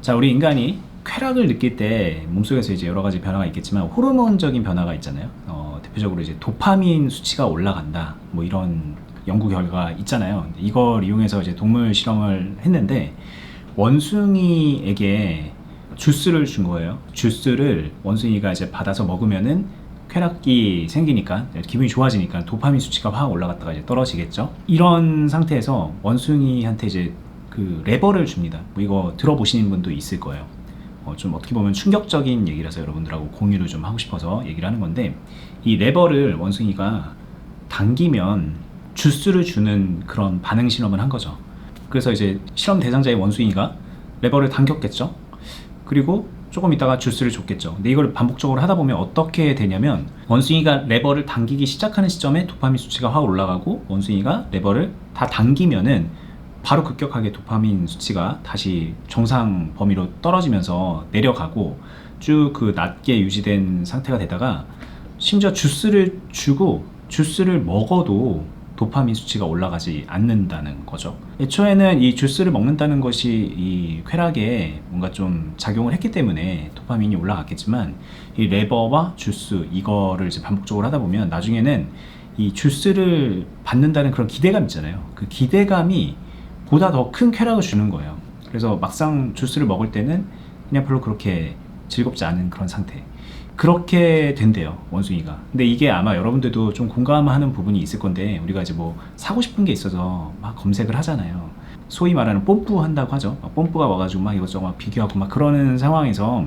자, 우리 인간이 쾌락을 느낄 때 몸속에서 이제 여러 가지 변화가 있겠지만 호르몬적인 변화가 있잖아요. 어, 대표적으로 이제 도파민 수치가 올라간다. 뭐 이런 연구 결과가 있잖아요. 이걸 이용해서 이제 동물 실험을 했는데 원숭이에게 주스를 준 거예요. 주스를 원숭이가 이제 받아서 먹으면은 쾌락이 생기니까 기분이 좋아지니까 도파민 수치가 확 올라갔다가 이제 떨어지겠죠. 이런 상태에서 원숭이한테 이제 그 레버를 줍니다. 뭐 이거 들어보시는 분도 있을 거예요. 어, 좀 어떻게 보면 충격적인 얘기라서 여러분들하고 공유를 좀 하고 싶어서 얘기를 하는 건데 이 레버를 원숭이가 당기면 주스를 주는 그런 반응 실험을 한 거죠. 그래서 이제 실험 대상자의 원숭이가 레버를 당겼겠죠. 그리고 조금 있다가 주스를 줬겠죠. 근데 이걸 반복적으로 하다 보면 어떻게 되냐면 원숭이가 레버를 당기기 시작하는 시점에 도파민 수치가 확 올라가고 원숭이가 레버를 다 당기면은 바로 급격하게 도파민 수치가 다시 정상 범위로 떨어지면서 내려가고 쭉 그 낮게 유지된 상태가 되다가 심지어 주스를 주고 주스를 먹어도 도파민 수치가 올라가지 않는다는 거죠. 애초에는 이 주스를 먹는다는 것이 이 쾌락에 뭔가 좀 작용을 했기 때문에 도파민이 올라갔겠지만 이 레버와 주스 이거를 이제 반복적으로 하다 보면 나중에는 이 주스를 받는다는 그런 기대감 있잖아요. 그 기대감이 보다 더 큰 쾌락을 주는 거예요. 그래서 막상 주스를 먹을 때는 그냥 별로 그렇게 즐겁지 않은 그런 상태. 그렇게 된대요 원숭이가 근데 이게 아마 여러분들도 좀 공감하는 부분이 있을 건데 우리가 이제 뭐 사고 싶은 게 있어서 막 검색을 하잖아요 소위 말하는 뽐뿌 한다고 하죠 막 뽐뿌가 와가지고 막 이것저것 막 비교하고 막 그러는 상황에서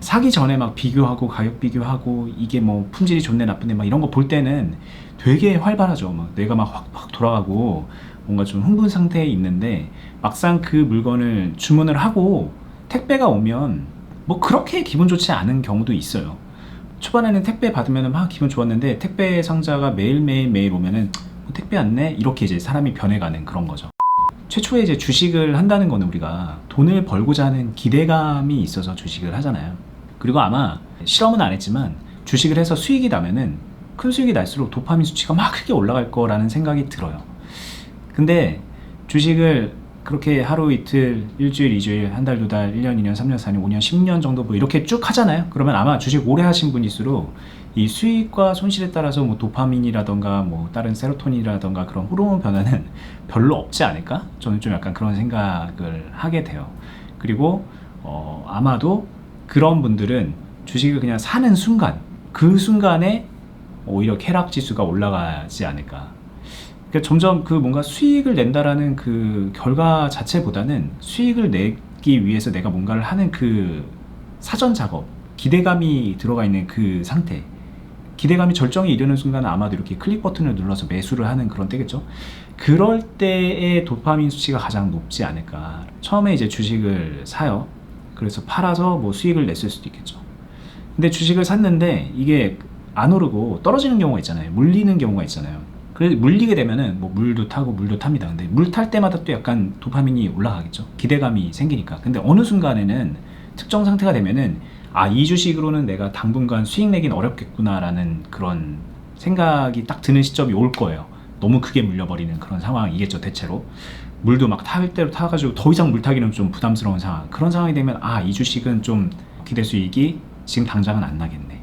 사기 전에 막 비교하고 가격 비교하고 이게 뭐 품질이 좋네 나쁘네 막 이런 거 볼 때는 되게 활발하죠 막 뇌가 막 확 확 돌아가고 뭔가 좀 흥분 상태에 있는데 막상 그 물건을 주문을 하고 택배가 오면 뭐 그렇게 기분 좋지 않은 경우도 있어요. 초반에는 택배 받으면 막 기분 좋았는데 택배 상자가 매일매일 매일 오면은 뭐 택배 왔네 이렇게 이제 사람이 변해가는 그런 거죠. 최초에 이제 주식을 한다는 거는 우리가 돈을 벌고자 하는 기대감이 있어서 주식을 하잖아요. 그리고 아마 실험은 안 했지만 주식을 해서 수익이 나면은 큰 수익이 날수록 도파민 수치가 막 크게 올라갈 거라는 생각이 들어요. 근데 주식을 그렇게 하루 이틀, 일주일, 이주일, 한 달, 두 달, 1년, 2년, 3년, 4년, 5년, 10년 정도 뭐 이렇게 쭉 하잖아요. 그러면 아마 주식 오래 하신 분일수록 이 수익과 손실에 따라서 뭐 도파민이라던가 뭐 다른 세로토닌이라던가 그런 호르몬 변화는 별로 없지 않을까? 저는 좀 약간 그런 생각을 하게 돼요. 그리고 어, 아마도 그런 분들은 주식을 그냥 사는 순간 그 순간에 오히려 쾌락 지수가 올라가지 않을까. 그러니까 점점 그 뭔가 수익을 낸다라는 그 결과 자체보다는 수익을 내기 위해서 내가 뭔가를 하는 그 사전 작업, 기대감이 들어가 있는 그 상태. 기대감이 절정에 이르는 순간 아마도 이렇게 클릭 버튼을 눌러서 매수를 하는 그런 때겠죠. 그럴 때의 도파민 수치가 가장 높지 않을까. 처음에 이제 주식을 사요. 그래서 팔아서 뭐 수익을 냈을 수도 있겠죠. 근데 주식을 샀는데 이게 안 오르고 떨어지는 경우가 있잖아요. 물리는 경우가 있잖아요. 그래서 물리게 되면은 뭐 물도 타고 물도 탑니다. 근데 물 탈 때마다 또 약간 도파민이 올라가겠죠. 기대감이 생기니까. 근데 어느 순간에는 특정 상태가 되면은 아, 이 주식으로는 내가 당분간 수익 내긴 어렵겠구나라는 그런 생각이 딱 드는 시점이 올 거예요. 너무 크게 물려버리는 그런 상황이겠죠, 대체로. 물도 막 탈 대로 타가지고 더 이상 물 타기는 좀 부담스러운 상황. 그런 상황이 되면 아, 이 주식은 좀 기대 수익이 지금 당장은 안 나겠네.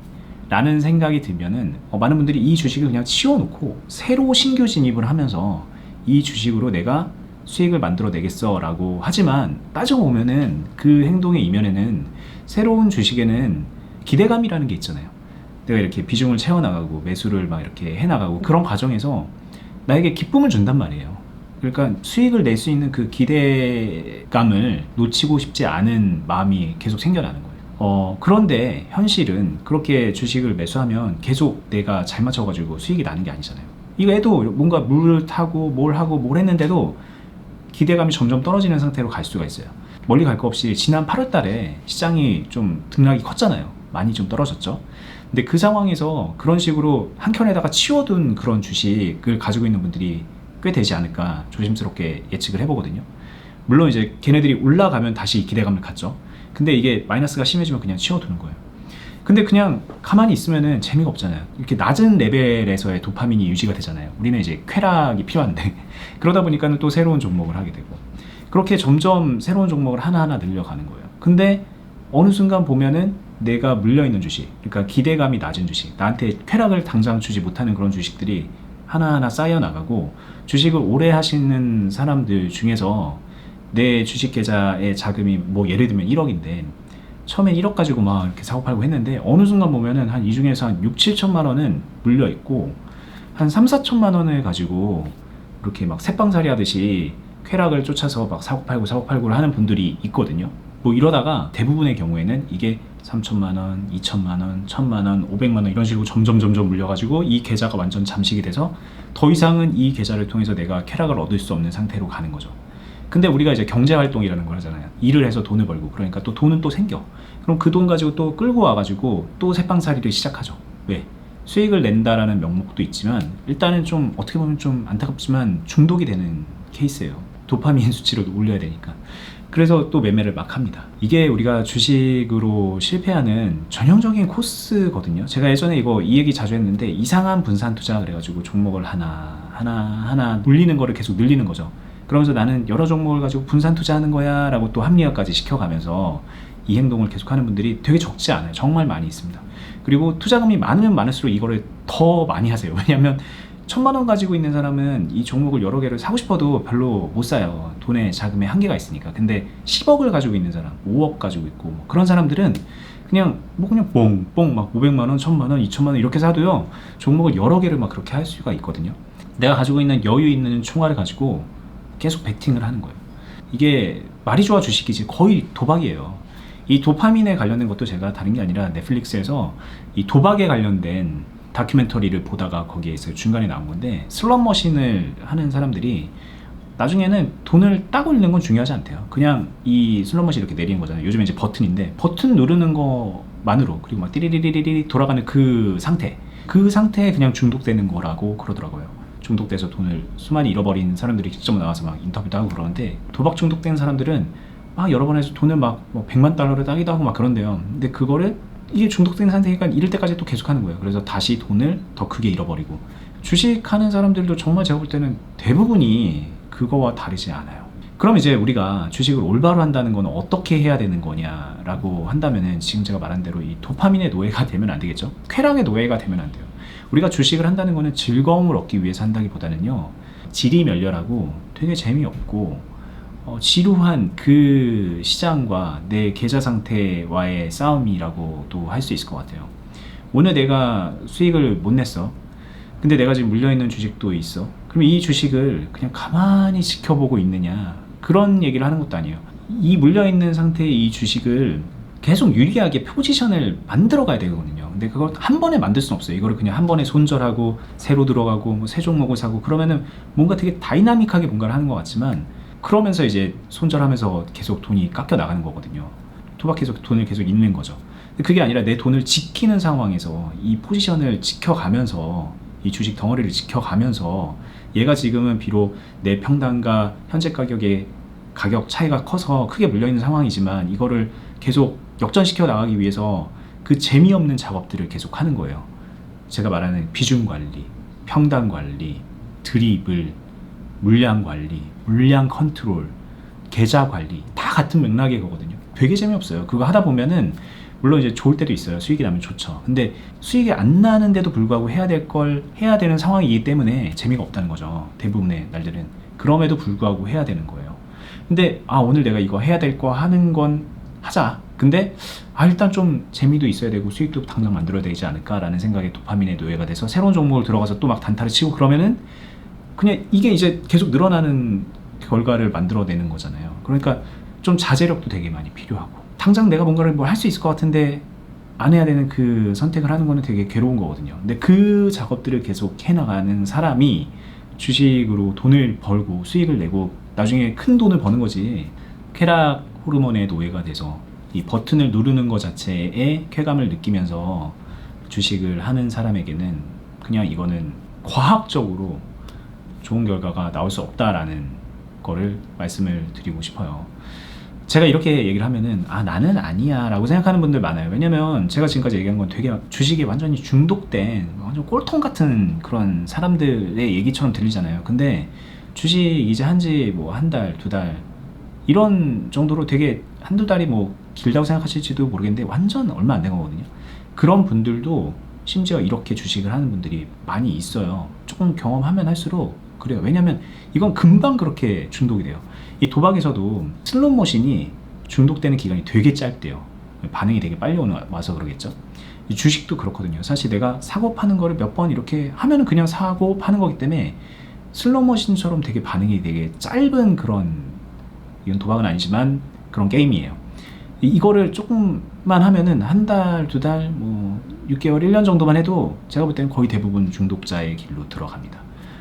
라는 생각이 들면은 어, 많은 분들이 이 주식을 그냥 치워놓고 새로 신규 진입을 하면서 이 주식으로 내가 수익을 만들어내겠어 라고 하지만 따지고 보면은 그 행동의 이면에는 새로운 주식에는 기대감이라는 게 있잖아요. 내가 이렇게 비중을 채워나가고 매수를 막 이렇게 해나가고 그런 과정에서 나에게 기쁨을 준단 말이에요. 그러니까 수익을 낼 수 있는 그 기대감을 놓치고 싶지 않은 마음이 계속 생겨나는 거예요 어, 그런데 현실은 그렇게 주식을 매수하면 계속 내가 잘 맞춰가지고 수익이 나는 게 아니잖아요. 이거 해도 뭔가 물을 타고 뭘 하고 뭘 했는데도 기대감이 점점 떨어지는 상태로 갈 수가 있어요. 멀리 갈 거 없이 지난 8월 달에 시장이 좀 등락이 컸잖아요. 많이 좀 떨어졌죠. 근데 그 상황에서 그런 식으로 한 켠에다가 치워둔 그런 주식을 가지고 있는 분들이 꽤 되지 않을까 조심스럽게 예측을 해보거든요. 물론 이제 걔네들이 올라가면 다시 기대감을 갖죠. 근데 이게 마이너스가 심해지면 그냥 치워두는 거예요. 근데 그냥 가만히 있으면은 재미가 없잖아요. 이렇게 낮은 레벨에서의 도파민이 유지가 되잖아요. 우리는 이제 쾌락이 필요한데 그러다 보니까는 또 새로운 종목을 하게 되고 그렇게 점점 새로운 종목을 하나하나 늘려가는 거예요. 근데 어느 순간 보면은 내가 물려있는 주식, 그러니까 기대감이 낮은 주식, 나한테 쾌락을 당장 주지 못하는 그런 주식들이 하나하나 쌓여 나가고 주식을 오래 하시는 사람들 중에서 내 주식 계좌의 자금이 뭐 예를 들면 1억인데 처음엔 1억 가지고 막 이렇게 사고 팔고 했는데 어느 순간 보면은 한 이 중에서 한 6, 7천만 원은 물려 있고 한 3, 4천만 원을 가지고 이렇게 막 새빵살이 하듯이 쾌락을 쫓아서 막 사고 팔고 사고 팔고를 하는 분들이 있거든요. 뭐 이러다가 대부분의 경우에는 이게 3천만 원, 2천만 원, 1천만 원, 500만 원 이런 식으로 점점 점점 물려가지고 이 계좌가 완전 잠식이 돼서 더 이상은 이 계좌를 통해서 내가 쾌락을 얻을 수 없는 상태로 가는 거죠. 근데 우리가 이제 경제 활동이라는 걸 하잖아요. 일을 해서 돈을 벌고 그러니까 또 돈은 또 생겨. 그럼 그 돈 가지고 또 끌고 와가지고 또 새빵살이를 시작하죠. 왜? 수익을 낸다라는 명목도 있지만 일단은 좀 어떻게 보면 좀 안타깝지만 중독이 되는 케이스예요. 도파민 수치를 올려야 되니까. 그래서 또 매매를 막 합니다. 이게 우리가 주식으로 실패하는 전형적인 코스거든요. 제가 예전에 이거 이 얘기 자주 했는데 이상한 분산 투자 그래가지고 종목을 하나 하나 하나 올리는 거를 계속 늘리는 거죠. 그러면서 나는 여러 종목을 가지고 분산 투자하는 거야 라고 또 합리화까지 시켜가면서 이 행동을 계속하는 분들이 되게 적지 않아요. 정말 많이 있습니다. 그리고 투자금이 많으면 많을수록 이거를 더 많이 하세요. 왜냐하면 천만 원 가지고 있는 사람은 이 종목을 여러 개를 사고 싶어도 별로 못 사요. 돈의 자금의 한계가 있으니까. 근데 10억을 가지고 있는 사람, 5억 가지고 있고 뭐 그런 사람들은 그냥 뭐 그냥 뽕뽕 막 500만 원, 1000만 원, 2000만 원 이렇게 사도요. 종목을 여러 개를 막 그렇게 할 수가 있거든요. 내가 가지고 있는 여유 있는 총알을 가지고 계속 베팅을 하는 거예요. 이게 말이 좋아 주식이지 거의 도박이에요. 이 도파민에 관련된 것도 제가 다른 게 아니라 넷플릭스에서 이 도박에 관련된 다큐멘터리를 보다가 거기에서 중간에 나온 건데 슬롯 머신을 하는 사람들이 나중에는 돈을 딱 올리는 건 중요하지 않대요. 그냥 이 슬롯 머신 이렇게 내리는 거잖아요. 요즘에 이제 버튼인데 버튼 누르는 거만으로 그리고 막 띠리리리리리 돌아가는 그 상태 그 상태에 그냥 중독되는 거라고 그러더라고요. 중독돼서 돈을 수많이 잃어버린 사람들이 직접 나와서 막 인터뷰도 하고 그러는데 도박 중독된 사람들은 막 여러 번 해서 돈을 막뭐 100만 달러를 따기도 하고 막 그런데요. 근데 그거를 이게 중독된 상태니까 잃을 때까지 또 계속 하는 거예요. 그래서 다시 돈을 더 크게 잃어버리고 주식하는 사람들도 정말 제가 볼 때는 대부분이 그거와 다르지 않아요. 그럼 이제 우리가 주식을 올바로 한다는 건 어떻게 해야 되는 거냐라고 한다면은 지금 제가 말한 대로 이 도파민의 노예가 되면 안 되겠죠. 쾌락의 노예가 되면 안 돼요. 우리가 주식을 한다는 거는 즐거움을 얻기 위해서 한다기보다는요. 질이 멸렬하고 되게 재미없고 어, 지루한 그 시장과 내 계좌 상태와의 싸움이라고도 할 수 있을 것 같아요. 오늘 내가 수익을 못 냈어. 근데 내가 지금 물려있는 주식도 있어. 그럼 이 주식을 그냥 가만히 지켜보고 있느냐. 그런 얘기를 하는 것도 아니에요. 이 물려있는 상태의 이 주식을 계속 유리하게 포지션을 만들어 가야 되거든요. 근데 그걸 한 번에 만들 수는 없어요. 이거를 그냥 한 번에 손절하고 새로 들어가고 뭐 새 종목을 사고 그러면은 뭔가 되게 다이나믹하게 뭔가를 하는 것 같지만 그러면서 이제 손절하면서 계속 돈이 깎여 나가는 거거든요. 도박해서 돈을 계속 잃는 거죠. 그게 아니라 내 돈을 지키는 상황에서 이 포지션을 지켜가면서 이 주식 덩어리를 지켜가면서 얘가 지금은 비록 내 평단과 현재 가격의 가격 차이가 커서 크게 물려있는 상황이지만 이거를 계속 역전시켜 나가기 위해서 그 재미없는 작업들을 계속 하는 거예요. 제가 말하는 비중 관리, 평단 관리, 드립을, 물량 관리, 물량 컨트롤, 계좌 관리 다 같은 맥락의 거거든요. 되게 재미없어요. 그거 하다 보면은 물론 이제 좋을 때도 있어요. 수익이 나면 좋죠. 근데 수익이 안 나는데도 불구하고 해야 될 걸 해야 되는 상황이기 때문에 재미가 없다는 거죠. 대부분의 날들은 그럼에도 불구하고 해야 되는 거예요. 근데 아 오늘 내가 이거 해야 될 거 하는 건 하자. 근데 아 일단 좀 재미도 있어야 되고 수익도 당장 만들어야 되지 않을까라는 생각에 도파민의 노예가 돼서 새로운 종목을 들어가서 또 막 단타를 치고 그러면은 그냥 이게 이제 계속 늘어나는 결과를 만들어내는 거잖아요. 그러니까 좀 자제력도 되게 많이 필요하고 당장 내가 뭔가를 뭐 할 수 있을 것 같은데 안 해야 되는 그 선택을 하는 거는 되게 괴로운 거거든요. 근데 그 작업들을 계속 해나가는 사람이 주식으로 돈을 벌고 수익을 내고 나중에 큰 돈을 버는 거지. 쾌락 호르몬의 노예가 돼서 이 버튼을 누르는 것 자체에 쾌감을 느끼면서 주식을 하는 사람에게는 그냥 이거는 과학적으로 좋은 결과가 나올 수 없다라는 거를 말씀을 드리고 싶어요. 제가 이렇게 얘기를 하면은 아 나는 아니야 라고 생각하는 분들 많아요 왜냐면 제가 지금까지 얘기한 건 되게 주식에 완전히 중독된 완전 꼴통 같은 그런 사람들의 얘기처럼 들리잖아요 근데 주식 이제 한지 뭐 한 달 두달 이런 정도로 되게 한두 달이 뭐 길다고 생각하실지도 모르겠는데 완전 얼마 안 된 거거든요. 그런 분들도 심지어 이렇게 주식을 하는 분들이 많이 있어요. 조금 경험하면 할수록 그래요. 왜냐면 이건 금방 그렇게 중독이 돼요. 이 도박에서도 슬롯 머신이 중독되는 기간이 되게 짧대요. 반응이 되게 빨리 와서 그러겠죠. 이 주식도 그렇거든요. 사실 내가 사고 파는 거를 몇 번 이렇게 하면은 그냥 사고 파는 거기 때문에 슬롯 머신처럼 되게 반응이 되게 짧은 그런 이건 도박은 아니지만 그런 게임이에요. 이- 이거를 조금만 하면은 한 달, 두 달, 뭐 6개월, 1년 정도만 해도 제가 볼 때는 거의 대부분 중독자의 길로 들어갑니다.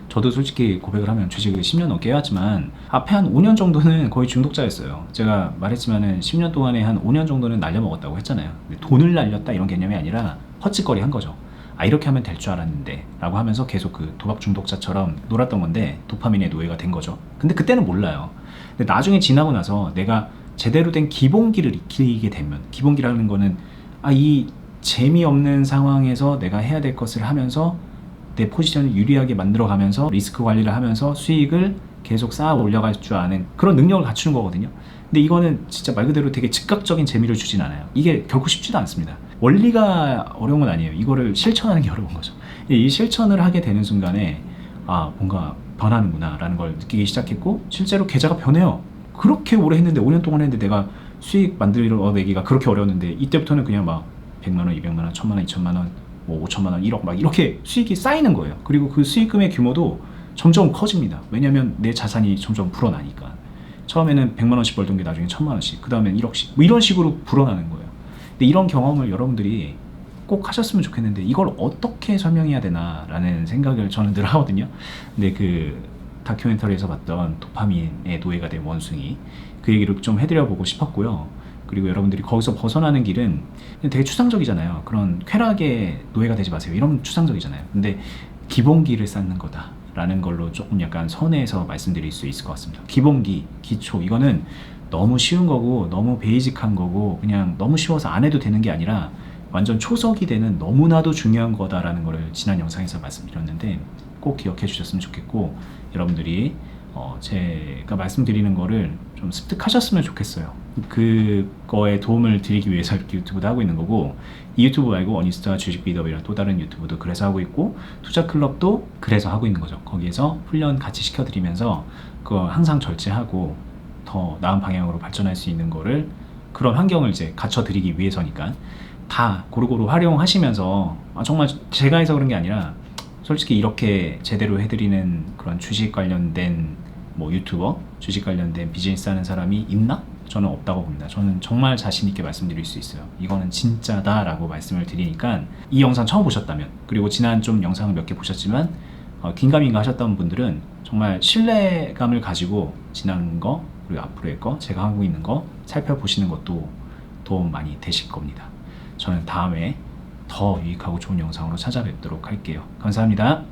저도 솔직히 고백을 하면 주식을 10년 넘게 해왔지만 앞에 한 5년 정도는 거의 중독자였어요. 제가 말했지만은 10년 동안에 한 5년 정도는 날려먹었다고 했잖아요. 돈을 날렸다 이런 개념이 아니라 헛짓거리 한 거죠. 아 이렇게 하면 될 줄 알았는데 라고 하면서 계속 그 도박 중독자처럼 놀았던 건데 도파민의 노예가 된 거죠. 근데 그때는 몰라요. 근데 나중에 지나고 나서 내가 제대로 된 기본기를 익히게 되면 기본기라는 거는 아 이 재미없는 상황에서 내가 해야 될 것을 하면서 내 포지션을 유리하게 만들어 가면서 리스크 관리를 하면서 수익을 계속 쌓아 올려갈 줄 아는 그런 능력을 갖추는 거거든요. 근데 이거는 진짜 말 그대로 되게 즉각적인 재미를 주진 않아요. 이게 결코 쉽지도 않습니다. 원리가 어려운 건 아니에요. 이거를 실천하는 게 어려운 거죠. 이 실천을 하게 되는 순간에 아 뭔가 변하는구나라는 걸 느끼기 시작했고 실제로 계좌가 변해요. 그렇게 오래 했는데 5년 동안 했는데 내가 수익 만들어내기가 그렇게 어려웠는데 이때부터는 그냥 막 100만 원, 200만 원, 1000만 원, 2000만 원, 뭐 5천만 원, 1억 막 이렇게 수익이 쌓이는 거예요. 그리고 그 수익금의 규모도 점점 커집니다. 왜냐하면 내 자산이 점점 불어나니까. 처음에는 100만 원씩 벌던 게 나중에 1000만 원씩, 그 다음엔 1억씩 뭐 이런 식으로 불어나는 거예요. 근데 이런 경험을 여러분들이 꼭 하셨으면 좋겠는데 이걸 어떻게 설명해야 되나라는 생각을 저는 늘 하거든요. 근데 그 다큐멘터리에서 봤던 도파민의 노예가 된 원숭이 그 얘기를 좀 해드려 보고 싶었고요. 그리고 여러분들이 거기서 벗어나는 길은 되게 추상적이잖아요. 그런 쾌락의 노예가 되지 마세요. 이런 추상적이잖아요. 근데 기본기를 쌓는 거다 라는 걸로 조금 약간 선에서 말씀드릴 수 있을 것 같습니다. 기본기, 기초 이거는 너무 쉬운 거고 너무 베이직한 거고 그냥 너무 쉬워서 안 해도 되는 게 아니라 완전 초석이 되는 너무나도 중요한 거다라는 거를 지난 영상에서 말씀드렸는데 꼭 기억해 주셨으면 좋겠고 여러분들이 어, 제가 말씀드리는 거를 좀 습득하셨으면 좋겠어요. 그거에 도움을 드리기 위해서 이렇게 유튜브도 하고 있는 거고 이 유튜브 말고 어니스타 주식 비더비랑 또 다른 유튜브도 그래서 하고 있고 투자 클럽도 그래서 하고 있는 거죠. 거기에서 훈련 같이 시켜드리면서 그거 항상 절제하고 더 나은 방향으로 발전할 수 있는 거를 그런 환경을 이제 갖춰드리기 위해서니까 다 고루고루 활용하시면서 아, 정말 제가 해서 그런 게 아니라 솔직히 이렇게 제대로 해드리는 그런 주식 관련된 뭐 유튜버, 주식 관련된 비즈니스 하는 사람이 있나? 저는 없다고 봅니다. 저는 정말 자신 있게 말씀드릴 수 있어요. 이거는 진짜다라고 말씀을 드리니까 이 영상 처음 보셨다면 그리고 지난 좀 영상을 몇 개 보셨지만 어, 긴가민가 하셨던 분들은 정말 신뢰감을 가지고 지난 거 그리고 앞으로의 거 제가 하고 있는 거 살펴보시는 것도 도움 많이 되실 겁니다. 저는 다음에 더 유익하고 좋은 영상으로 찾아뵙도록 할게요. 감사합니다.